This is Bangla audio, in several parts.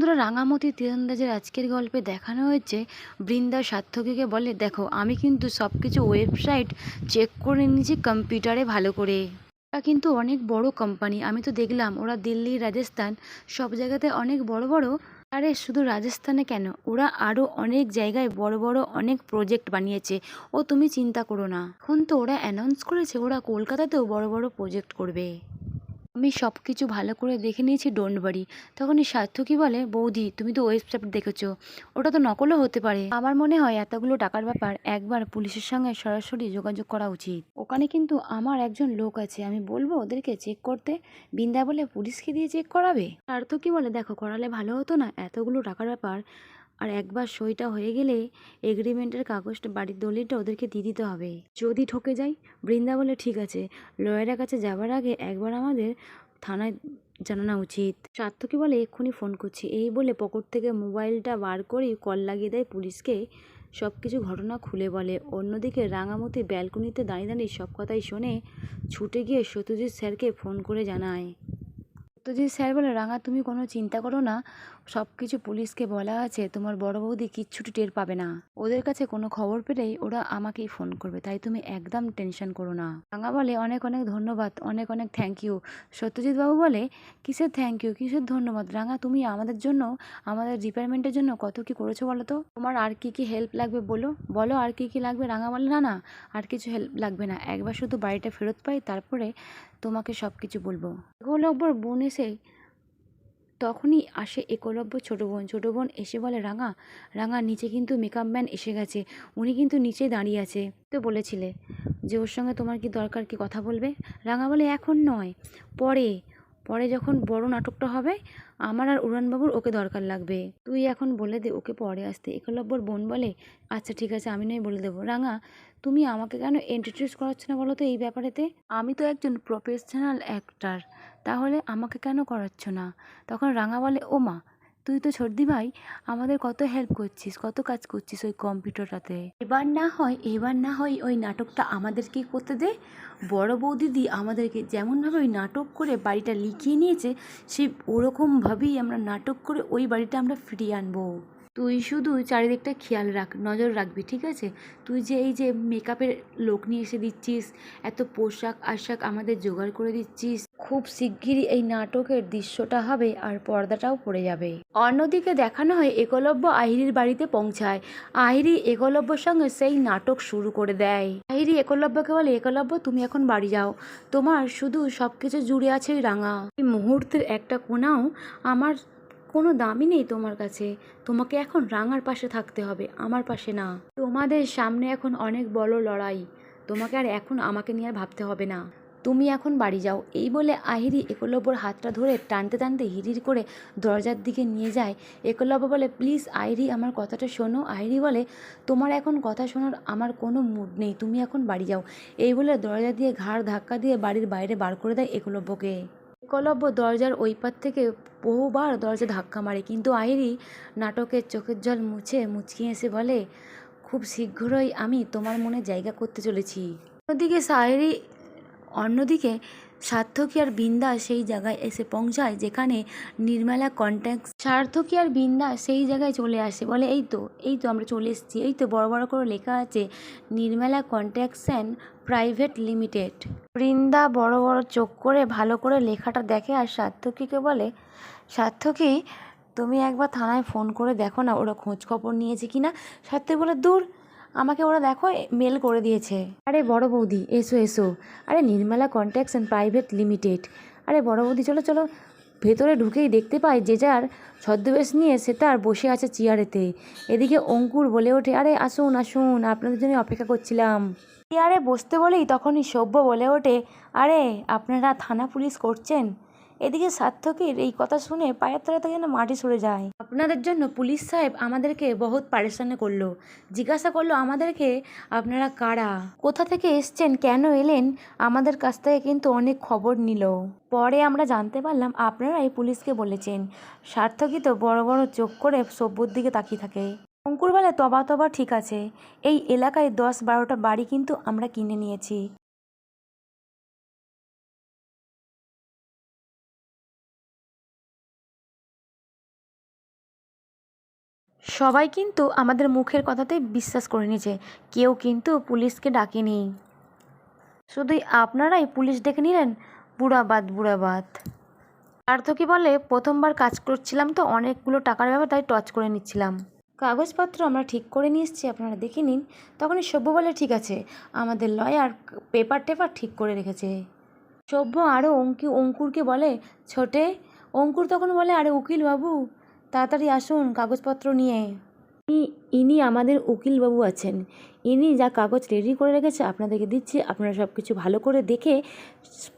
বন্ধুরা রাঙামতি তীরন্দাজের আজকের গল্পে দেখানো হয়েছে, বৃন্দা সার্থকীকে বলে, দেখো, আমি কিন্তু সব কিছু ওয়েবসাইট চেক করে নিয়েছি কম্পিউটারে ভালো করে। ওরা কিন্তু অনেক বড় কোম্পানি। আমি তো দেখলাম, ওরা দিল্লি, রাজস্থান, সব জায়গাতে অনেক বড় বড়। আরে, শুধু রাজস্থানে কেন? ওরা আরও অনেক জায়গায় বড় বড় অনেক প্রজেক্ট বানিয়েছে। ও, তুমি চিন্তা করো না। এখন তো ওরা অ্যানাউন্স করেছে, ওরা কলকাতাতেও বড় বড় প্রজেক্ট করবে। আমি সব কিছু ভালো করে দেখে নিয়েছি ডোন্ট বাড়ি তখনই সার্থকী বলে, বৌদি, তুমি তো ওয়েবসাইট দেখেছ। ওটা তো নকলও হতে পারে। আমার মনে হয় এতগুলো টাকার ব্যাপার একবার পুলিশের সঙ্গে সরাসরি যোগাযোগ করা উচিত। ওখানে কিন্তু আমার একজন লোক আছে, আমি বলব ওদেরকে চেক করতে বিন্দা বলে পুলিশকে দিয়ে চেক করাবে? সার্থকী বলে, দেখো, করালে ভালো হতো না, এতগুলো টাকার ব্যাপার আর একবার সইটা হয়ে গেলে এগ্রিমেন্টের কাগজটা বাড়ির দলিলটা ওদেরকে দিয়ে দিতে হবে। যদি ঠকে যাই, বৃন্দা বলে, ঠিক আছে, লয়ারের কাছে যাওয়ার আগে একবার আমাদের থানায় জানানো উচিত। সার্থকী বলে, এক্ষুনি ফোন করছি। এই বলে পকেট থেকে মোবাইলটা বার করেই কল লাগিয়ে দেয় পুলিশকে। সব কিছু ঘটনা খুলে বলে। অন্যদিকে রাঙামতি ব্যালকনিতে দাঁড়িয়ে দাঁড়িয়ে সব কথাই শোনে ছুটে গিয়ে সত্যজিৎ স্যারকে ফোন করে জানায়। সত্যজিৎ স্যার বলে, রাঙা, তুমি কোনো চিন্তা করো না। সব কিছু পুলিশকে বলা আছে। তোমার বড় বৌদি কিচ্ছুটি টের পাবে না। ওদের কাছে কোনো খবর পেলেই ওরা আমাকেই ফোন করবে। তাই তুমি একদম টেনশন করো না। রাঙা বলে, অনেক অনেক ধন্যবাদ। অনেক অনেক থ্যাংক ইউ সত্যজিৎ বাবু বলে, কিসের থ্যাংক ইউ কিসের ধন্যবাদ? রাঙা, তুমি আমাদের জন্য, আমাদের ডিপার্টমেন্টের জন্য কত কি করেছ বলো তো? তোমার আর কি কি হেল্প লাগবে বলো? বলো আর কি কি লাগবে? রাঙা বলে, না না, আর কিছু হেল্প লাগবে না। একবার শুধু বাড়িটা ফেরত পাই, তারপরে তোমাকে সব কিছু বলব একলব্যর বোন এসে তখনই আসে একলব্য ছোটো বোন। ছোটো বোন এসে বলে, রাঙা রাঙা, নিচে কিন্তু মেকআপ ম্যান এসে গেছে। উনি কিন্তু নিচে দাঁড়িয়ে আছে। তো বলেছিলে, যে ওর সঙ্গে তোমার কি দরকার কি কথা বলবে? রাঙা বলে, এখন নয়, পরে। পরে যখন বড় নাটকটা হবে, আমার আর উড়ানবাবুর ওকে দরকার লাগবে। তুই এখন বলে দে, ওকে পরে আসতে। একলব্যর বোন বলে আচ্ছা ঠিক আছে, আমি নয় বলে দেবো। রাঙা, তুমি আমাকে কেন ইন্ট্রোডিউস করাচ্ছ না বলো তো এই ব্যাপারেতে? আমি তো একজন প্রফেশনাল অ্যাক্টার তাহলে আমাকে কেন করাচ্ছ না? তখন রাঙা বলে ও মা তুই তো সর্দি ভাই, আমাদের কত হেল্প করছিস, কত কাজ করছিস ওই কম্পিউটারটাতে? এবার না হয়, এবার না হয় ওই নাটকটা আমাদেরকে করতে দে। বড় বৌদিদি আমাদেরকে যেমনভাবে ওই নাটক করে বাড়িটা লিখিয়ে নিয়েছে সেই ওরকমভাবেই আমরা নাটক করে ওই বাড়িটা আমরা ফিরিয়ে আনব। তুই শুধু চারিদিকটা খেয়াল রাখ, নজর রাখবি, ঠিক আছে? তুই যে এই যে মেকআপের লোক নিয়ে এসে দিচ্ছিস, এত পোশাক আশাক আমাদের জোগাড় করে দিচ্ছিস খুব শিগগিরই এই নাটকের দৃশ্যটা হবে আর পর্দাটাও পড়ে যাবে। অন্যদিকে দেখানো হয় একলব্য আহিরির বাড়িতে পৌঁছায়। আহিরি একলব্যর সঙ্গে সেই নাটক শুরু করে দেয়। আহিরি একলব্যকে বলে, একলব্য, তুমি এখন বাড়ি যাও। তোমার শুধু সব কিছু জুড়ে আছে ওই রাঙা। এই মুহূর্তের একটা কোনাও আমার কোনো দামই নেই তোমার কাছে। তোমাকে এখন রাঙার পাশে থাকতে হবে, আমার পাশে না। তোমাদের সামনে এখন অনেক বড় লড়াই। তোমাকে আর এখন আমাকে নিয়ে আর ভাবতে হবে না। তুমি এখন বাড়ি যাও। এই বলে আহিরি একলব্যর হাতটা ধরে টানতে টানতে হিরির করে দরজার দিকে নিয়ে যায়। একলব্য বলে, প্লিজ আইরি আমার কথাটা শোনো। আইরি বলে, তোমার এখন কথা শোনার আমার কোনো মুড নেই। তুমি এখন বাড়ি যাও। এই বলে দরজা দিয়ে ঘাড় ধাক্কা দিয়ে বাড়ির বাইরে বার করে দেয় একলব্যকে। একলব্য দরজার ওই পার থেকে বহুবার দরজা ধাক্কা মারে, কিন্তু আইরি নাটকের চোখের জল মুছে মুচকি এসে বলে, খুব শীঘ্রই আমি তোমার মনে জায়গা করতে চলেছি। অন্যদিকে সাহেরি অন্যদিকে, সার্থকী আর বিন্দা সেই জায়গায় এসে পৌঁছায় যেখানে নির্মলা কন্ট্যাক্ট সার্থকী আর বিন্দা সেই জায়গায় চলে আসে। বলে, এই তো এই তো আমরা চলে এসেছি। এই তো বড় বড় করে লেখা আছে, Nirmala construction private limited Brinda বড় বড় চোখ করে ভালো করে লেখাটা দেখে আর সার্থকীকে বলে, সার্থকী, তুমি একবার থানায় ফোন করে দেখো না ওরা খোঁজ খবর নিয়েছে কি না সার্থকী বলে, দূর আমাকে ওরা দেখো মেল করে দিয়েছে। আরে বড় বৌদি, এসো এসো। আরে নির্মলা অ্যান্ড প্রাইভেট লিমিটেড আরে বড় বৌদি, চলো চলো। ভেতরে ঢুকেই দেখতে পাই যে যার ছদ্মবেশ নিয়ে সে তার বসে আছে চেয়ারেতে। এদিকে অঙ্কুর বলে ওঠে, আরে, আসুন আসুন, আপনাদের জন্য অপেক্ষা করছিলাম। চেয়ারে বসতে বলেই তখনই সভ্য বলে ওঠে, আরে, আপনারা থানা পুলিশ করছেন? এদিকে সার্থকের এই কথা শুনে পায়ের তলা থেকে যেন মাটি সরে যায়। আপনাদের জন্য পুলিশ সাহেব আমাদেরকে বহুত পারেশানি করল। জিজ্ঞাসা করল আমাদেরকে আপনারা কারা? কোথা থেকে এসছেন কেন এলেন? আমাদের কাছ থেকে কিন্তু অনেক খবর নিল। পরে আমরা জানতে পারলাম আপনারাই পুলিশকে বলেছেন। সার্থকই তো বড় বড় চোখ করে সভ্যর দিকে তাকিয়ে থাকে। অঙ্কুর তবা তবা ঠিক আছে। এই এলাকায় দশ বারোটা বাড়ি কিন্তু আমরা কিনে নিয়েছি। সবাই কিন্তু আমাদের মুখের কথাতেই বিশ্বাস করে নিয়েছে কেউ কিন্তু পুলিশকে ডাকেনি। শুধুই আপনারাই পুলিশ ডেকে নিলেন? বুড়াবাদ বুড়াবাদ। সার্থকী বলে, প্রথমবার কাজ করছিলাম তো অনেকগুলো টাকার ব্যাপার, তাই টচ করে নিচ্ছিলাম। কাগজপত্র আমরা ঠিক করে নিয়ে এসেছি, আপনারা দেখে নিন। তখনই সভ্য বলে, ঠিক আছে, আমাদের লয়ার পেপার টেপার ঠিক করে রেখেছে। সভ্য আরও অঙ্কি, অঙ্কুরকে বলে, ছোটে। অঙ্কুর তখন বলে, আরে উকিল বাবু তাড়াতাড়ি আসুন কাগজপত্র নিয়ে। ইনি- আমাদের উকিলবাবু আছেন। ইনি যা কাগজ রেডি করে রেখেছে আপনাদেরকে দিচ্ছি। আপনারা সব কিছু ভালো করে দেখে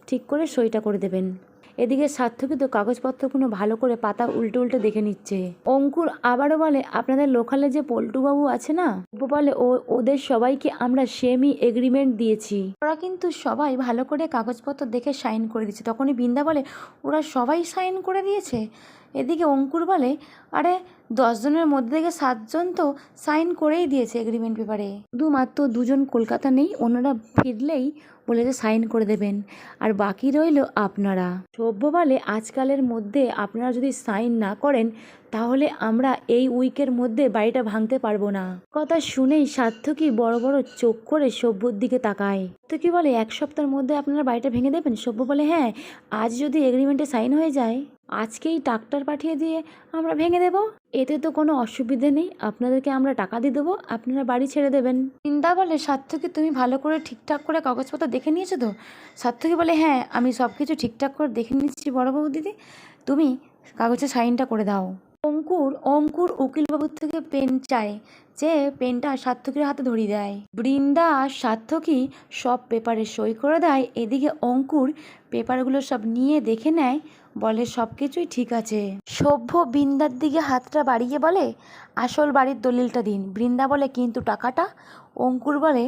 ঠিক করে সইটা করে দেবেন। এদিকে সার্থকী তো কাগজপত্রগুলো ভালো করে পাতা উল্টে উল্টে দেখে নিচ্ছে। অঙ্কুর আবারও বলে আপনাদের লোকালে যে পল্টুবাবু আছে না ও বলে ও ওদের সবাইকে আমরা সেমি এগ্রিমেন্ট দিয়েছি। ওরা কিন্তু সবাই ভালো করে কাগজপত্র দেখে সাইন করে দিচ্ছে। তখনই বৃন্দা বলে ওরা সবাই সাইন করে দিয়েছে? এদিকে অঙ্কুর বলে, আরে দশজনের মধ্যে থেকে সাতজন তো সাইন করেই দিয়েছে এগ্রিমেন্ট পেপারে শুধুমাত্র দুজন কলকাতা নেই, ওনারা ফিরলেই বলেছে সাইন করে দেবেন। আর বাকি রইল আপনারা। সভ্য বলে, আজকালের মধ্যে আপনারা যদি সাইন না করেন তাহলে আমরা এই উইকের মধ্যে বাড়িটা ভাঙতে পারব না। কথা শুনেই সার্থকী বড় বড় চোখ করে সভ্যর দিকে তাকায়। তো কি বলে, এক সপ্তাহের মধ্যে আপনারা বাড়িটা ভেঙে দেবেন? সভ্য বলে হ্যাঁ আজ যদি এগ্রিমেন্টে সাইন হয়ে যায়, আজকেই ট্রাক্টর পাঠিয়ে দিয়ে আমরা ভেঙে দেব। এতে তো কোনো অসুবিধে নেই। আপনাদেরকে আমরা টাকা দিয়ে দেবো। আপনারা বাড়ি ছেড়ে দেবেন। চিন্তা বলে, সার্থকী, তুমি ভালো করে ঠিকঠাক করে কাগজপত্র দেখে নিয়েছো তো? সার্থকী বলে হ্যাঁ আমি সব কিছু ঠিকঠাক করে দেখে নিচ্ছি বড়োবাবু দিদি তুমি কাগজে সাইনটা করে দাও। অঙ্কুর অঙ্কুর উকিলবাবুর থেকে পেন চায় যে পেনটা সার্থকীর হাতে ধরিয়ে দেয়। বৃন্দা আর সার্থকী সব পেপারে সই করে দেয়। এদিকে অঙ্কুর পেপারগুলো সব নিয়ে দেখে নেয়, বলে সব কিছুই ঠিক আছে। সভ্য বৃন্দার দিকে হাতটা বাড়িয়ে বলে, আসল বাড়ির দলিলটা দিন। বৃন্দা বলে, কিন্তু টাকাটা? অঙ্কুর বলে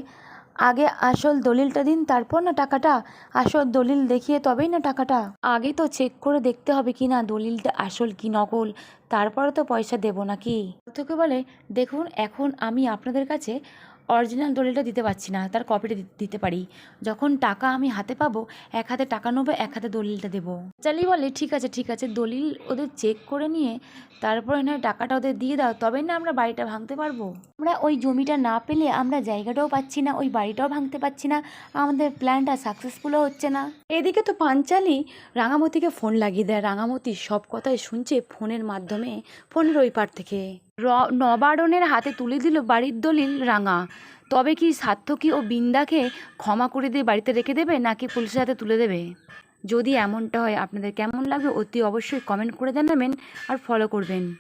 আগে আসল দলিলটা দিন, তারপর না টাকাটা? আসল দলিল দেখিয়ে তবেই না টাকাটা? আগে তো চেক করে দেখতে হবে কি না, দলিলটা আসল কি নকল? তারপরে তো পয়সা দেব নাকি? তোকে বলে, দেখুন, এখন আমি আপনাদের কাছে অরিজিনাল দলিলটা দিতে পারছি না, তার কপিটা দিতে পারি। যখন টাকা আমি হাতে পাবো, এক হাতে টাকা নেব, এক হাতে দলিলটা দেবো। চালি বলে, ঠিক আছে ঠিক আছে, দলিল ওদের চেক করে নিয়ে, তারপরে নয় টাকাটা ওদের দিয়ে দাও, তবেই না আমরা বাড়িটা ভাঙতে পারব। আমরা ওই জমিটা না পেলে আমরা জায়গাটাও পাচ্ছি না, ওই বাড়িটাও ভাঙতে পারছি না, আমাদের প্ল্যানটা সাকসেসফুলও হচ্ছে না। এদিকে তো পাঞ্চালি রাঙামতিকে ফোন লাগিয়ে দেয়, রাঙামতি সব কথাই শুনছে ফোনের মাধ্যমে ফোনের ওই পার থেকে। নবারণের হাতে তুলে দিল বাড়ির দলিল রাঙা। তবে কি সার্থকী ও বিন্দাকে ক্ষমা করে দিয়ে বাড়িতে রেখে দেবে, নাকি পুলিশের হাতে তুলে দেবে? যদি এমনটা হয়, আপনাদের কেমন লাগবে অতি অবশ্যই কমেন্ট করে জানাবেন আর ফলো করবেন।